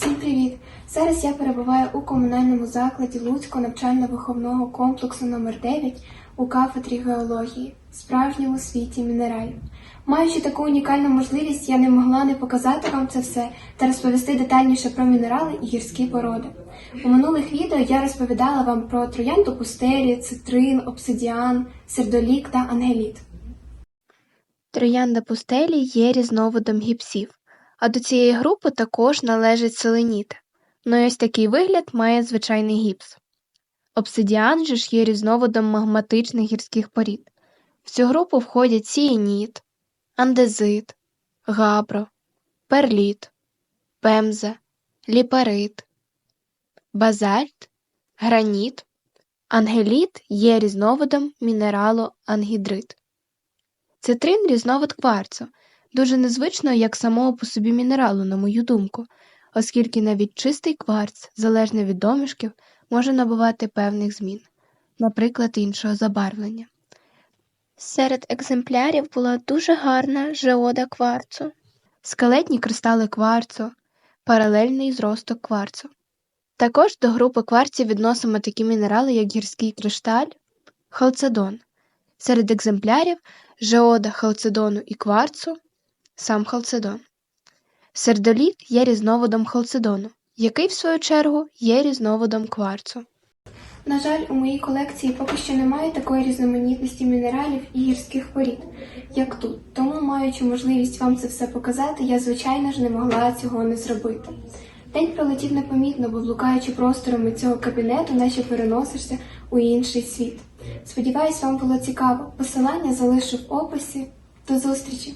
Всім привіт! Зараз я перебуваю у комунальному закладі Луцького навчально-виховного комплексу номер 9 у кафедрі геології, справжньому світі мінералів. Маючи таку унікальну можливість, я не могла не показати вам це все та розповісти детальніше про мінерали і гірські породи. У минулих відео я розповідала вам про троянду пустелі, цитрин, обсидіан, сердолік та ангеліт. Троянда пустелі є різновидом гіпсів, а до цієї групи також належить селеніт. Ну і ось такий вигляд має звичайний гіпс. Обсидіан же ж є різновидом магматичних гірських порід. В цю групу входять сієніт, андезит, габро, перліт, пемза, ліпарит, базальт, граніт, ангеліт є різновидом мінералу ангідрит. Цитрин різновид кварцу, дуже незвичного як самого по собі мінералу, на мою думку, оскільки навіть чистий кварц, залежно від домішків, може набувати певних змін, наприклад, іншого забарвлення. Серед екземплярів була дуже гарна жеода кварцу, скелетні кристали кварцу, паралельний зросток кварцу. Також до групи кварців відносимо такі мінерали, як гірський кришталь, халцедон. Серед екземплярів жеода халцедону і кварцу, сам халцедон. Сердоліт є різновидом халцедону, який, в свою чергу, є різновидом кварцу. На жаль, у моїй колекції поки що немає такої різноманітності мінералів і гірських порід, як тут. Тому, маючи можливість вам це все показати, я, звичайно ж, не могла цього не зробити. День пролетів непомітно, бо блукаючи просторами цього кабінету, наче переносишся у інший світ. Сподіваюсь, вам було цікаво. Посилання залишу в описі. До зустрічі!